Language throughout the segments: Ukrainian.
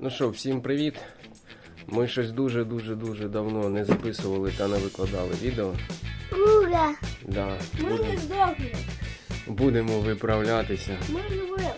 Ну що, всім привіт. Ми щось дуже-дуже-дуже давно не записували та не викладали відео. Ура! Да, Ми будем- не здохли. будемо виправлятися. Ми живі.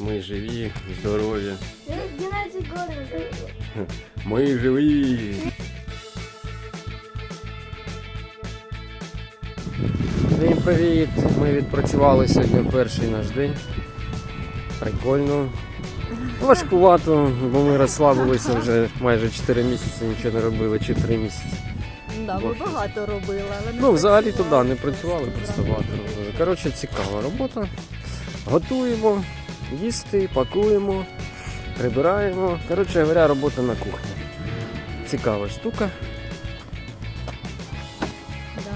Ми живі, здорові. Через 12 років. Ми живі. Всім привіт! Ми відпрацювали сьогодні перший наш день. Прикольно. Важкувато, бо ми розслабилися вже майже 4 місяці, нічого не робили, чи 3 місяці. Да, ми багато робили, але не Ну, взагалі то да, не працювали, просто багато робили. Коротше, цікава робота. Готуємо, їсти, пакуємо, прибираємо. Коротше говоря, робота на кухні. Цікава штука,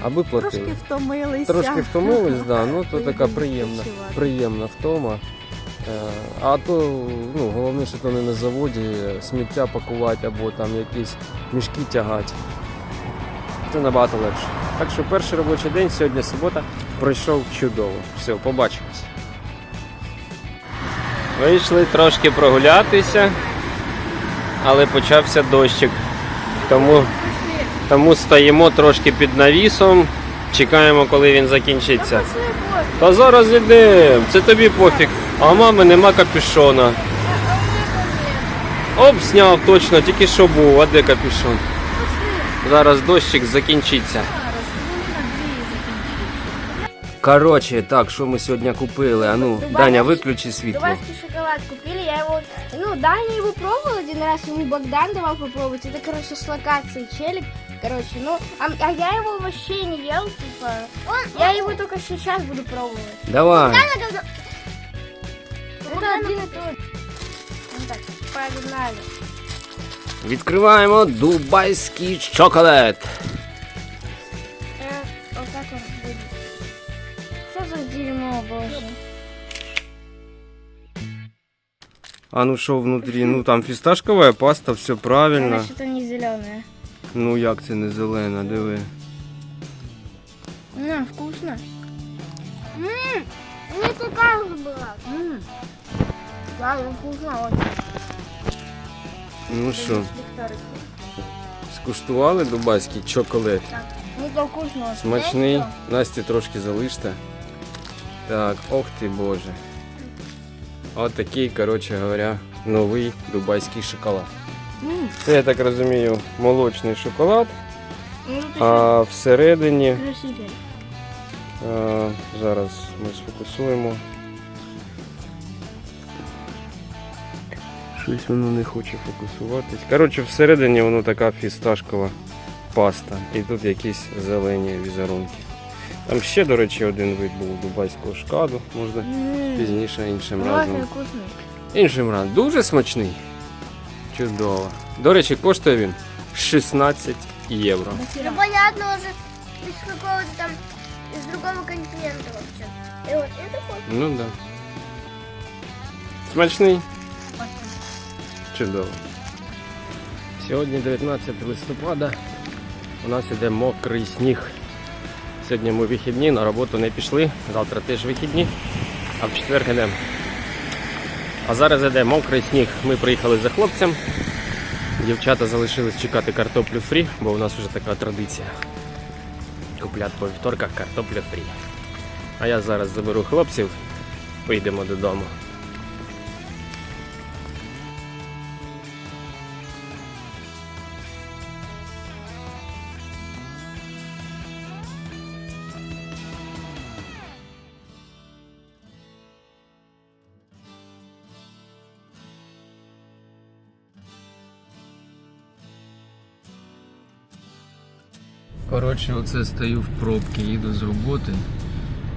аби платили. Трошки втомилися. Трошки втомились, да, ну то така приємна, приємна втома. Е, А то ну, головне, що то не на заводі е, сміття пакувати або там якісь мішки тягати. Це набагато легше. Так що перший робочий день, сьогодні субота, пройшов чудово. Все, побачимось. Вийшли трошки прогулятися, але почався дощик. Тому, тому стоїмо трошки під навісом, чекаємо, коли він закінчиться. Та зараз іде, це тобі пофіг. А мами нема капюшона. Оп, зняв точно, тільки що був, а де капюшон? Зараз дощик закінчиться. Коротше, так, що ми сьогодні купили? А ну, Даня, виключи світло. Дубайский шоколад купили, я его, ну, Даня его пробовал один раз, ему Богдан давал попробовать. Это, короче, с локацией челик. Короче, ну, а, а я его вообще не ел, типа. я его только сейчас буду пробовать. Давай. Это один и тот. же. Ну так, погнали. Відкриваємо дубайський шоколад. Э, вот так он будет. Что за дерьмо, боже. А ну що внутрі? Ну там фісташкова паста, все правильно. Она что-то не зеленое. Ну як це не зелена, диви. Ммм, вкусно. Ммм, не такая же была. Ммм. Да, ну вкусно очень. Ну що, скуштували дубайський чоколад? Ну то вкусно. Смачний. Насті трошки залиште. Так, ох ти боже. От такий, коротше говоря, новий дубайський шоколад. Це, я так розумію, молочний шоколад, ну а всередині. а, зараз ми сфокусуємо. Щось воно не хоче фокусуватись. Коротше, всередині воно така фісташкова паста. І тут якісь зелені візерунки. Там ще, до речі, один вид був дубайського шкаду, можна пізніше іншим разом. Іншим разом. Дуже смачний. Чудово. До речі, коштує він 16 євро. Ну понятно уже из какого-то там, из другого континента вообще. И вот это вот. Ну да. Смачний. Чудово. Сьогодні 19 листопада. У нас іде мокрий сніг. Сьогодні ми вихідні, на роботу не пішли. Завтра теж вихідні, а в четвер йдемо. А зараз іде мокрий сніг. Ми приїхали за хлопцем. Дівчата залишились чекати картоплю фрі, бо у нас вже така традиція. Куплять по вівторках картоплю фрі. А я зараз заберу хлопців, поїдемо додому. Коротше, оце стою в пробці, їду з роботи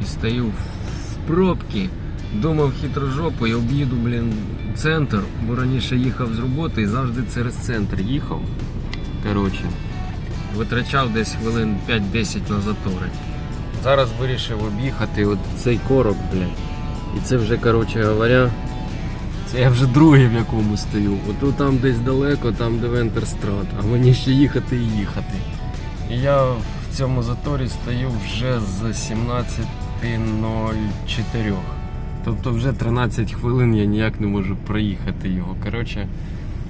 і стою в пробці. Думав хитрожопий, об'їду, блін, центр, бо раніше їхав з роботи і завжди через центр їхав. Коротше, витрачав десь хвилин 5-10 на затори. Зараз вирішив об'їхати от цей корок, блін. І це вже, коротше говоря, це я вже другий в якому стою. Ото там десь далеко, там де Вентерстрат, а мені ще їхати і їхати. І я в цьому заторі стою вже з 17.04. Тобто вже 13 хвилин я ніяк не можу проїхати його. Коротше,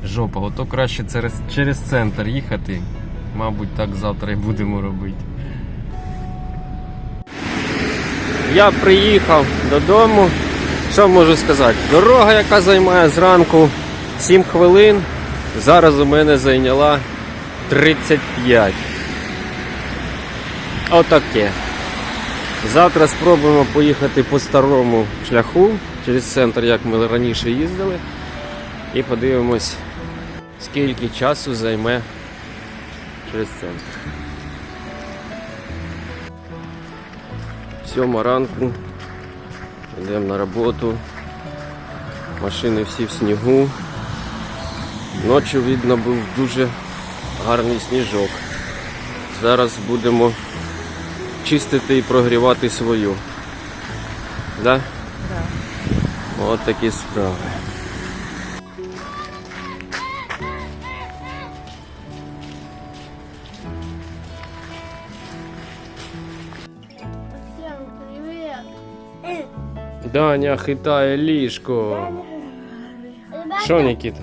жопа. Ото краще через, через центр їхати. Мабуть, так завтра і будемо робити. Я приїхав додому. Що можу сказати? Дорога, яка займає зранку 7 хвилин, зараз у мене зайняла 35. Отаке. Завтра спробуємо поїхати по старому шляху через центр, як ми раніше їздили. І подивимось, скільки часу займе через центр. Сьома ранку. Йдемо на роботу. Машини всі в снігу. Ночі видно був дуже гарний сніжок. Зараз будемо чистити і прогрівати свою. Да? Да. От такі справи. Даня хитає ліжко. Що, Нікіта?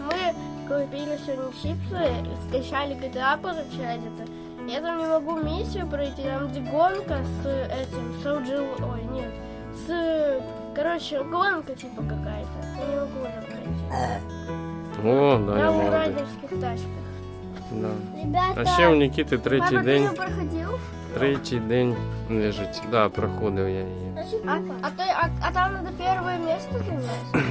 Мы купили сегодня чипсы, скачали GTA, получается. Я там не могу миссию пройти, там где гонка с этим, с OG, ой, нет, с, короче, гонка типа какая-то. Я не могу уже пройти. О, Даня Я в молодець. райдерских тачках. Да. Ребята, А ще у Нікіти третій папа, ты день. ее проходил? Третій день лежить. Да, проходив я її. А, а, ты, а, а там надо первое место занять?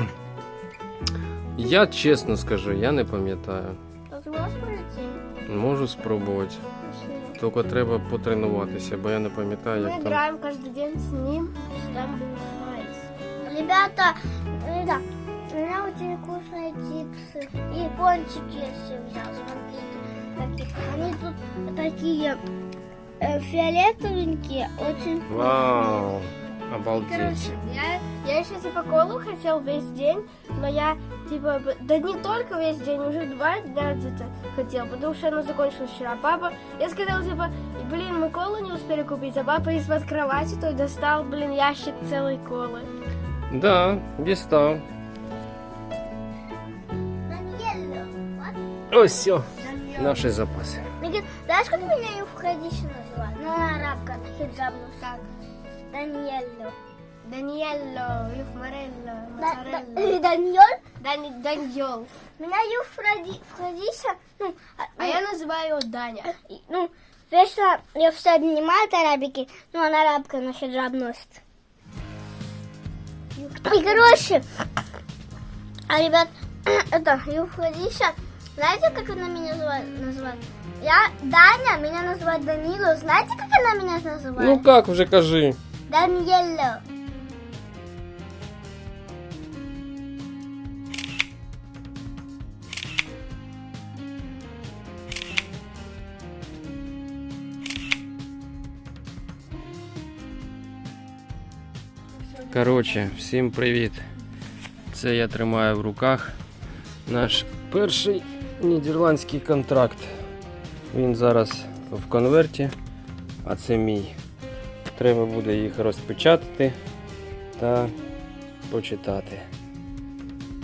Я чесно скажу, я не пам'ятаю. То ты можешь пройти? Можу спробувати. Тільки треба потренуватися, бо я не пам'ятаю, Мы як там. играем каждый день с ним. Там Ребята, да, у меня очень вкусные чипсы. И пончики я все взял. Смотрите, какие. Они тут такие э, фиолетовенькие, очень вкусные. Вау! Обалдеть. Короче, я, я еще типа колу хотел весь день, но я типа, да не только весь день, уже два дня где-то хотел, потому что она закончилась вчера. Папа, я сказал типа, блин, мы колу не успели купить, а папа из-под кровати той достал, блин, ящик целой колы. Да, дістав. Ось все. Наші запаси. знаешь, как меня Евхадище называют? Ну, арабка, на хиджабну так. Даниэлло. Даниэлло, Юфмарелло, Моцарелло. Даньоль? Дани, Даньол. Меня Евфрадиса, ну, А я называю его Даня. ну, вечно я все обнимаю арабики, ну, она арабка на хиджаб носит. И, короче, а, ребят, это, Евфрадиса, знаете, как она меня называет? называет? Я Даня, меня называют Данило. Знаете, как она меня называет? Ну як вже кажи. Даниэло. Коротше, всім привіт. Це я тримаю в руках наш перший нідерландський контракт. Він зараз в конверті, а це мій. Треба буде їх розпечатати та почитати.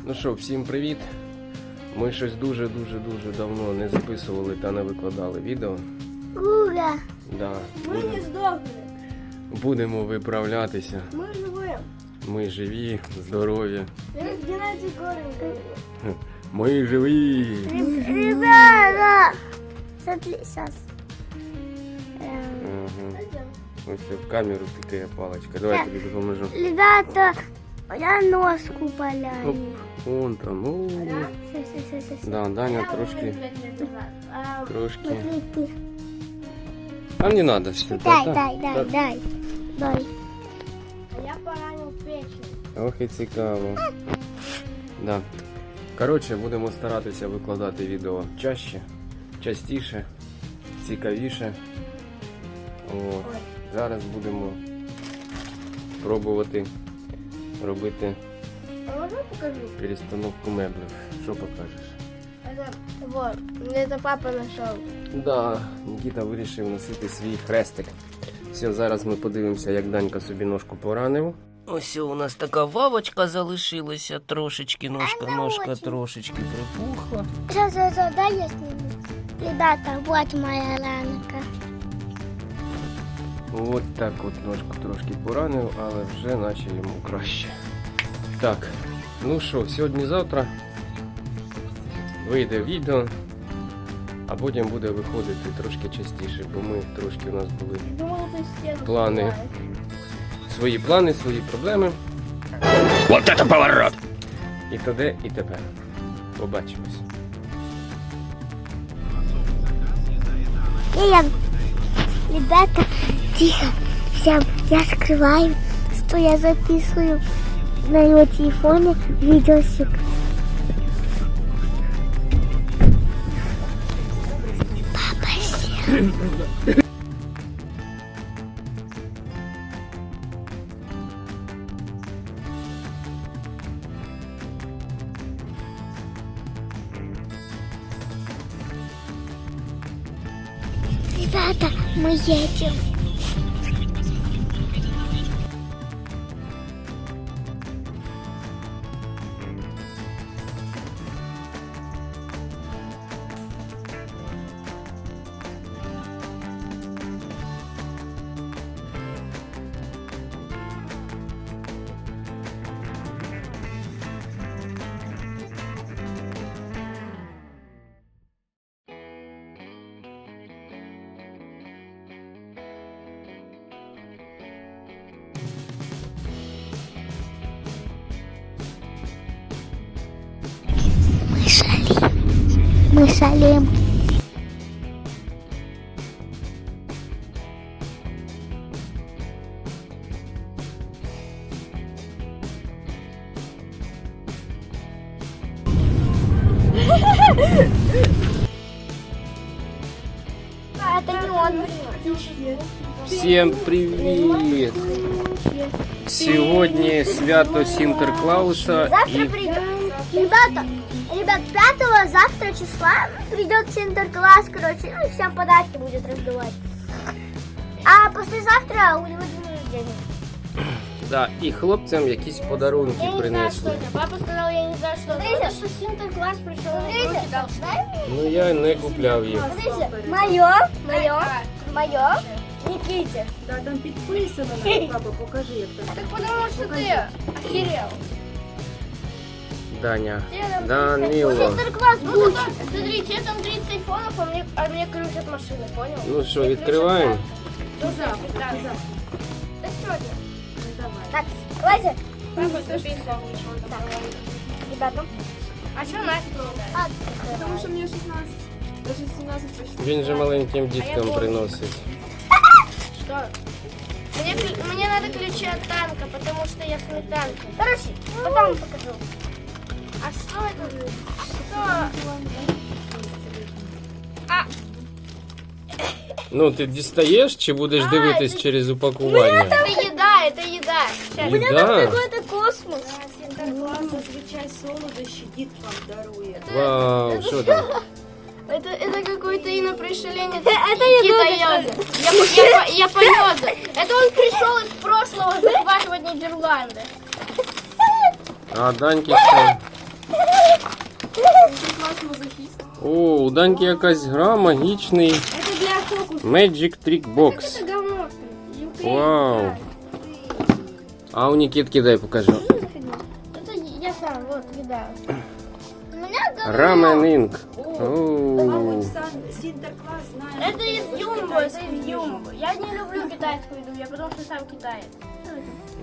Ну що, всім привіт. Ми щось дуже-дуже дуже давно не записували та не викладали відео. Ура. Да, Мы не будемо, сдохли. будемо виправлятися. Мы живые. Ми живі, здорові. Я как Геннадий Горин говорю. Ми живі. Ребята, смотри, сейчас. Ага. Ось в камеру тикає паличка. Давай тобі допоможу. Ребята, я носку поляю. Оп. Вон там. О, Сейчас, сейчас, сейчас. Да, Даня трошки, трошки. Смотри ты. А не надо все. Дай, дай, дай, дай. Дай. Я поранил печень. Ох і цікаво. Да. Коротше, будемо старатися викладати відео чаще, частіше, цікавіше. От. Зараз будемо пробувати робити А можно покажу? перестановку меблів. Що покажеш? Вот, это папа нашел. Да, Нікіта вирішив носити свій хрестик. Все, зараз ми подивимося, як Данька собі ножку поранив. Ось у нас така вавочка залишилася, трошечки ножка, Она ножка очень. трошечки припухла. Сейчас, сейчас, сейчас, дай я сниму. Ребята, вот моя ранка. От так от ножку трошки поранив, але вже наче йому краще. Так, ну що, сьогодні-завтра вийде відео, а потім буде виходити трошки частіше, бо ми трошки у нас були Думала, ты стену Планы. сломаешь. свої плани, свої проблеми. Вот это поворот! І тоді, і тепер. Побачимось. Я, ребята, тихо. Всем я скрываю, что я записываю на его телефоне видосик. Папа сел. Ребята, мы едем. Мы шалим. А, это не он. Всім привіт! Сьогодні свято Сінтерклауса Завтра і придет. Ребята, ребят, 5 завтра числа придет Синтеркласс, короче, ну и всем подарки будет раздавать. А послезавтра у него день рождения. Да, і хлопцям якісь подарунки Я не знаю, принесли. что это. Папа сказал, я не знаю, что это. Смотрите. Потому что Синтеркласс пришел. Смотрите, Ну я не купляв їх. смотрите, мое, мое, мое, Никите. Да, там підписано, навіть, папа, покажи, як там. Так потому что ты охерел. Даня. Тебе там Данило. Синтеркласс Ну, Гуччи. зато- смотри, тебе там 30 айфонов, а мне, а мне ключ от машины, понял? Ну що, відкриваємо? До завтра. Да, До сегодня. Так, давайте, Папа, записывай. ребята. А что Настя не дает? А, Тому що мені 16, даже 17 почти. Він же маленьким діткам приносить. Что? Мне, клю- мне надо ключи от танка, потому что я сметанка. Короче, потом покажу. Ну, ти дістаєш чи будеш дивитись через упакування? это еда, это еда. Сейчас. Їда? Какой-то космос. Сінтерклас зазвичай солодощі діткам дарує. Вау, що там? Это, это какой-то инопришеленец. Это Никита еда. Йоза. Я, я, я понёза. Это он пришел из прошлого захватывать Нидерланды. А Даньки що? О, у Даньки якась гра магічний Это для фокуса. Magic Trick Box. Это говно. Юкрейн. Вау. А у Нікітки дай покажу. Это я сам, вот, еда. У меня говно. Рамен Інк. А Оу. от Сан- Сінтерклас знає. Это из Юмбо, это из Юмбо. Я не люблю китайскую еду, я потому что сам китаец.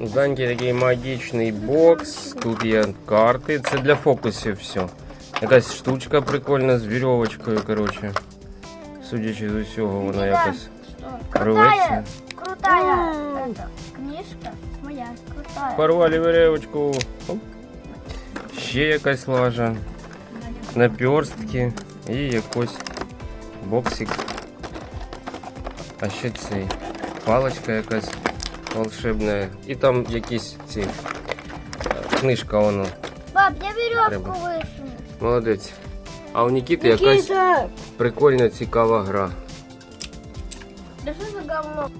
У Даньки такий магічний бокс. Тут є карти. Це для фокусів все. Якась штучка прикольна з вірьовочкою, коротше. Судячи з усього, вона якось рветься. Крутая это, книжка моя, крутая. Порвали веревочку. Оп. Ще якась лажа. Наперстки і якось боксик. А ще цей. Паличка якась волшебна. І там якісь ці. е, Книжка воно. Пап, я веревку Треба. Молодець. А у Нікіти якась прикольна цікава гра. Да що за говно?